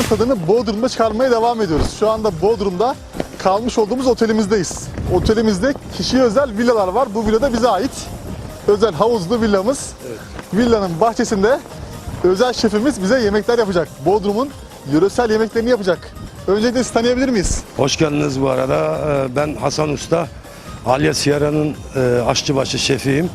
Zeytinyağının tadını Bodrum'da çıkarmaya devam ediyoruz. Şu anda Bodrum'da kalmış olduğumuz otelimizdeyiz. Otelimizde kişiye özel villalar var. Bu villada bize ait. Özel havuzlu villamız. Villanın bahçesinde özel şefimiz bize yemekler yapacak. Bodrum'un yöresel yemeklerini yapacak. Öncelikle sizi tanıyabilir miyiz? Hoş geldiniz bu arada. Ee, Ben Hasan Usta. Alya Sierra'nın e, aşçıbaşı şefiyim.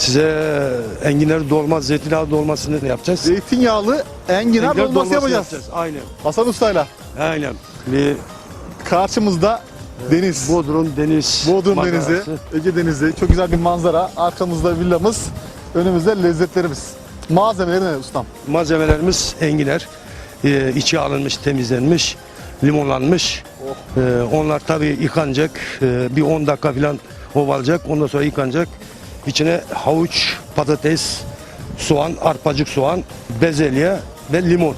Size enginar dolma, zeytinyağı dolmasını yapacağız. Zeytinyağlı enginar, Enginar dolması yapacağız. Aynen. Hasan Usta'yla. Aynen. Bir Karşımızda deniz. Bodrum deniz Bodrum manzarası. Denizi, Ege Denizi, çok güzel bir manzara. Arkamızda villamız, önümüzde lezzetlerimiz. Malzemeleri ne ustam? Malzemelerimiz enginar. Ee, içi alınmış, temizlenmiş, limonlanmış. Oh. Ee, onlar tabii yıkanacak. Ee, bir 10 dakika falan ovalacak. Ondan sonra yıkanacak. İçine havuç, patates, soğan, arpacık soğan, bezelye ve limon.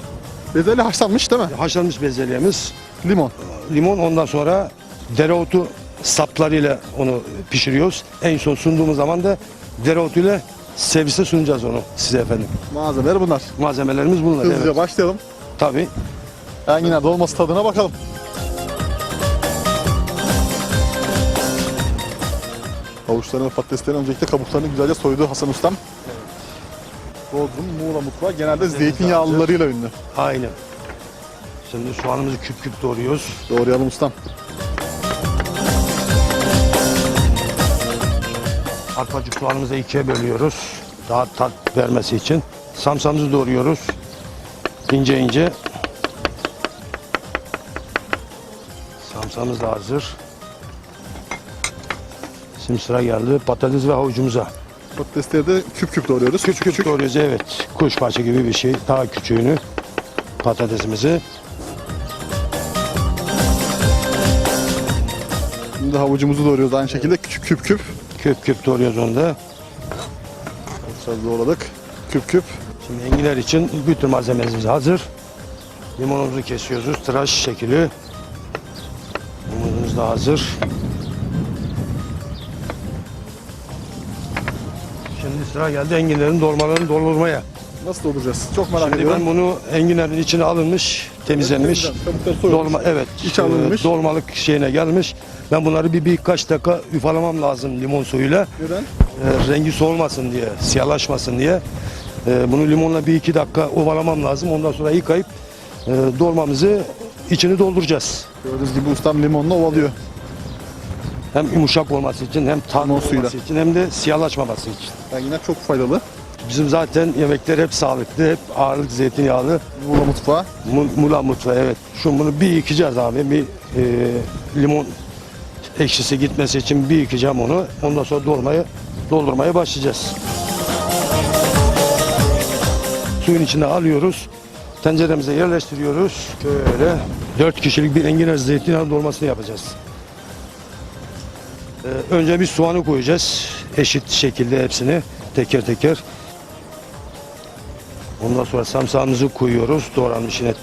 Bezelye haşlanmış değil mi? Haşlanmış bezelyemiz, Limon. limon ondan sonra dereotu saplarıyla onu pişiriyoruz. En son sunduğumuz zaman da dereotuyla servise sunacağız onu size efendim. Malzemeler bunlar. Malzemelerimiz bunlar. Hızlıca Evet. başlayalım. Tabii. Enginar dolması tadına bakalım. Havuçların ve patateslerin öncelikle kabuklarını güzelce soydu Hasan Ustam. Bodrum, Muğla mutfağı genelde zeytinyağlılarıyla ünlü. Aynen. Şimdi soğanımızı küp küp doğruyoruz. Doğrayalım ustam. Arpacık soğanımızı ikiye bölüyoruz. Daha tat vermesi için. Samsamızı doğruyoruz. İnce ince. Samsamız da hazır. Şimdi sıra geldi patates ve havucumuza. Patatesleri de küp küp doğruyoruz. Küçük küçük. Doğruyoruz evet. Kuşbaşı gibi bir şey. Daha küçüğünü patatesimizi. Şimdi havucumuzu doğruyoruz aynı şekilde küçük küp küp. Küp küp doğruyoruz onu da. Biraz doğradık. Küp küp. Şimdi enginar için bütün malzememiz hazır. Limonumuzu kesiyoruz. Tıraş şekli. Limonumuz da hazır. Şimdi sıra geldi enginarın dolmalarını doldurmaya. Nasıl dolduracağız? Çok merak Şimdi ediyorum. ben bunu enginarın içine alınmış, temizlenmiş. Kabukları soyulmuş. Dolma evet. İç alınmış. e, dolmalık şeyine gelmiş. Ben bunları bir birkaç dakika üfalamam lazım limon suyuyla. Neden? E, rengi solmasın diye, siyahlaşmasın diye. E, bunu limonla bir iki dakika ovalamam lazım. Ondan sonra yıkayıp e, dolmamızı içini dolduracağız. Gördüğünüz gibi ustam limonla ovalıyor. Hem yumuşak olması için hem suyuyla. olması için hem de siyahlaşmaması için. Enginar çok faydalı. Bizim zaten yemekler hep sağlıklı, hep ağırlık zeytinyağlı. Muğla mutfağı. Mu- Mula mutfağı evet. Şu bunu bir yıkayacağız abi. Bir e, limon ekşisi gitmesi için bir yıkayacağım onu. Ondan sonra dolmayı doldurmaya başlayacağız. Suyun içine alıyoruz. Tenceremize yerleştiriyoruz. Böyle dört kişilik bir enginar zeytinyağı dolmasını yapacağız. Ee, önce bir soğanı koyacağız. Eşit şekilde hepsini teker teker. Ondan sonra samsağımızı koyuyoruz. Doğranmış yine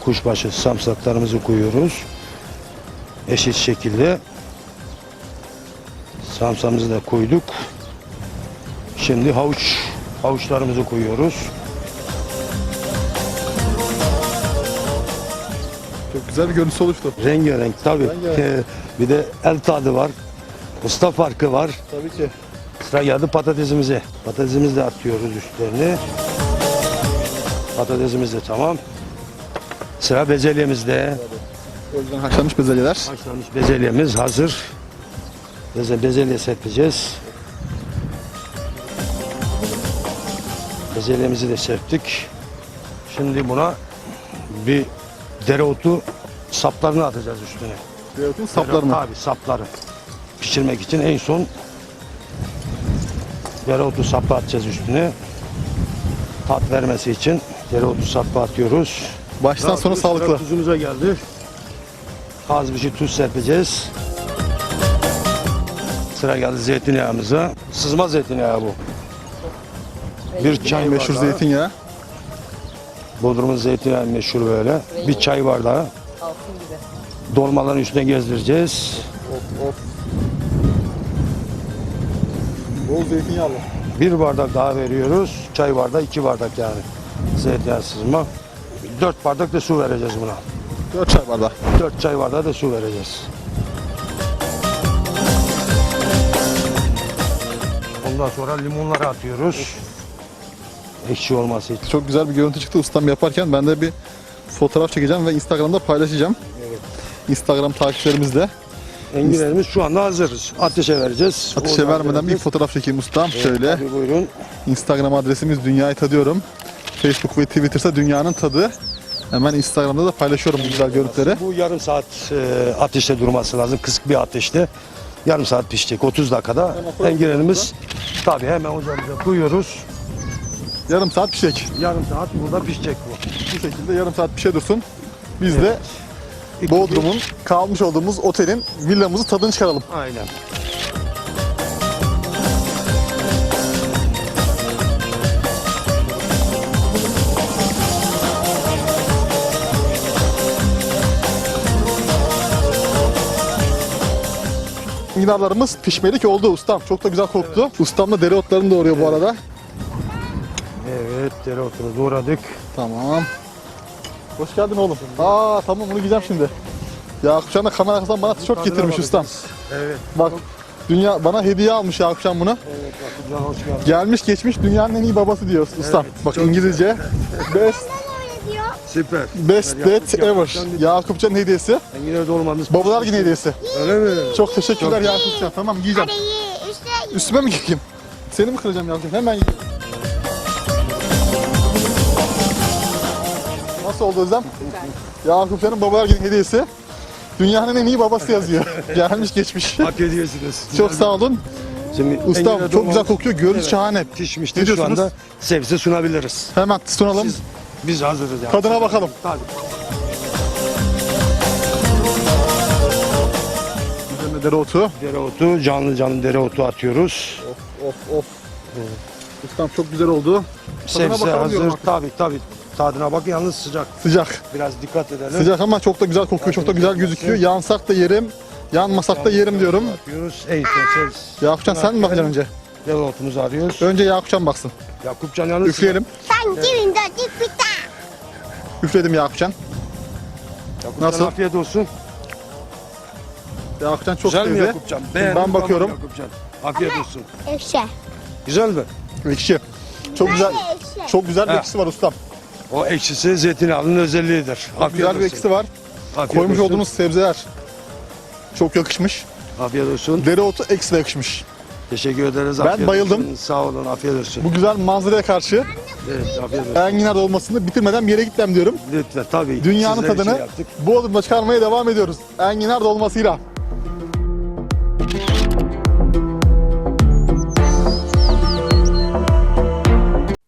kuşbaşı samsaklarımızı koyuyoruz. Eşit şekilde. Samsamızı da koyduk. Şimdi havuç havuçlarımızı koyuyoruz. Çok güzel bir görüntüsü oluştu. Rengarenk tabii. Rengarenk. bir de el tadı var. Usta farkı var. Tabii ki. Sıra geldi patatesimize. Patatesimizi de atıyoruz üstlerine. Patatesimiz de tamam. Sıra bezelyemizde. Önceden haşlanmış bezelyeler. Haşlanmış bezelyemiz hazır. Beze, bezelye serpeceğiz. Bezelyemizi de serptik. Şimdi buna bir dereotu saplarını atacağız üstüne. Dereotun saplarını. Tabii sapları. Pişirmek için en son dereotu sapı atacağız üstüne. Tat vermesi için dereotu sapı atıyoruz. Baştan sona Sıra sağlıklı. Tuzumuza geldi. Az bir şey tuz serpeceğiz. Sıra geldi zeytinyağımıza. Sızma zeytinyağı bu. Bir çay Meşhur bardağı. zeytinyağı. Bodrum'un zeytinyağı meşhur böyle. Bir çay bardağı. Dolmaların üstüne gezdireceğiz. Bol zeytinyağlı. Bir bardak daha veriyoruz. Çay bardağı iki bardak yani. Zeytinyağı sızma. 4 bardak da su vereceğiz buna. 4 çay bardağı. 4 çay bardağı da su vereceğiz. Ondan sonra limonları atıyoruz. Ekşi olması için. Çok güzel bir görüntü çıktı ustam yaparken. Ben de bir fotoğraf çekeceğim ve Instagram'da paylaşacağım. Instagram takipçilerimizle. Enginlerimiz şu anda hazırız. Ateşe vereceğiz. Ateşe Ondan vermeden bir vereceğiz. fotoğraf çekeyim ustam. Şöyle. tabii buyurun. Instagram adresimiz Dünyayı Tadıyorum. Facebook ve Twitter'sa Dünyanın Tadı. Hemen Instagram'da da paylaşıyorum bu güzel görüntüleri. Bu yarım saat e, ateşte durması lazım. Kısık bir ateşte. Yarım saat pişecek. 30 dakikada. Enginlerimiz tabii hemen ocağımıza koyuyoruz. Yarım saat pişecek. Yarım saat burada pişecek bu. Bu şekilde yarım saat pişe dursun. Biz de Bodrum'un kalmış olduğumuz otelin villamızı tadını çıkaralım. Aynen. Enginarlarımız pişmelik oldu ustam. Çok da güzel koktu. Ustam da dereotlarını doğruyor bu arada. Evet, dereotunu doğradık. Tamam. Hoş geldin oğlum. Aa tamam bunu giyeceğim şimdi. Yakupcan da kamera arkasından bana tişört getirmiş ustam. Evet. Bak dünya bana hediye almış Yakupcan bunu. Evet, Yakupcan hoş geldin. Gelmiş geçmiş dünyanın en iyi babası diyor ustam. Bak İngilizce. Best Süper. best date ever. Yakupcan'ın hediyesi. Enginler'de olmamız. Babalar günü hediyesi. Öyle mi? Çok teşekkürler Yakupcan. Tamam giyeceğim. Üstüme mi giyeyim? Seni mi kıracağım Yakupcan? Hemen giyeyim. Nasıl oldu Özlem? Yakupcan'ın babalar günü hediyesi. Dünyanın en iyi babası yazıyor. Gelmiş geçmiş. Hak ediyorsunuz. Çok sağ olun. Şimdi Ustam enginar çok güzel kokuyor. Görüntü Evet. şahane. Ne Pişmiştir şu diyorsunuz? anda. Servise sunabiliriz. Hemen sunalım. Siz- Biz hazırız yani. Tadına bakalım. Tabii. Üzerine dereotu. Dereotu, canlı canlı dereotu atıyoruz. Of of. Ustam çok güzel oldu. Tadına Sebze bakalım diyorum hazır. Tabii tabii. Tadına bak yalnız sıcak. Sıcak. Biraz dikkat edelim. Sıcak ama çok da güzel kokuyor. Çok da güzel gözüküyor. Yansak da yerim. Yanmasak da yerim diyorum. Atıyoruz. Eğitim, Yakupcan sen mi bakacaksın önce? Dereotumuzu arıyoruz. Önce Yakupcan baksın. Yakupcan yalnız Üfleyelim. sen dik bir tane. Üfledim Yakupcan. Yakupcan Nasıl? afiyet olsun. Yakupcan çok Güzel mi sevdi. Yakupcan? Beğendim, Ben bakıyorum. Yakupcan. Afiyet olsun. Ekşi. Güzel mi? Ekşi. Çok güzel. ekşi. Çok güzel bir Ha. ekşisi var ustam. O ekşisi zeytinyağının özelliğidir. Afiyet Güzel bir olsun. ekşisi var. Afiyet Koymuş olsun. olduğumuz sebzeler çok yakışmış. Afiyet olsun. Dereotu ekstra yakışmış. Teşekkür ederiz. Ben afiyet bayıldım. olsun. Sağ olun. Afiyet olsun. Bu güzel manzaraya karşı Evet, afiyet olsun. enginar dolmasını bitirmeden bir yere gitmem diyorum. Lütfen tabii. Dünyanın Sizler tadını yaptık. Bodrum'da çıkarmaya devam ediyoruz. Enginar dolmasıyla.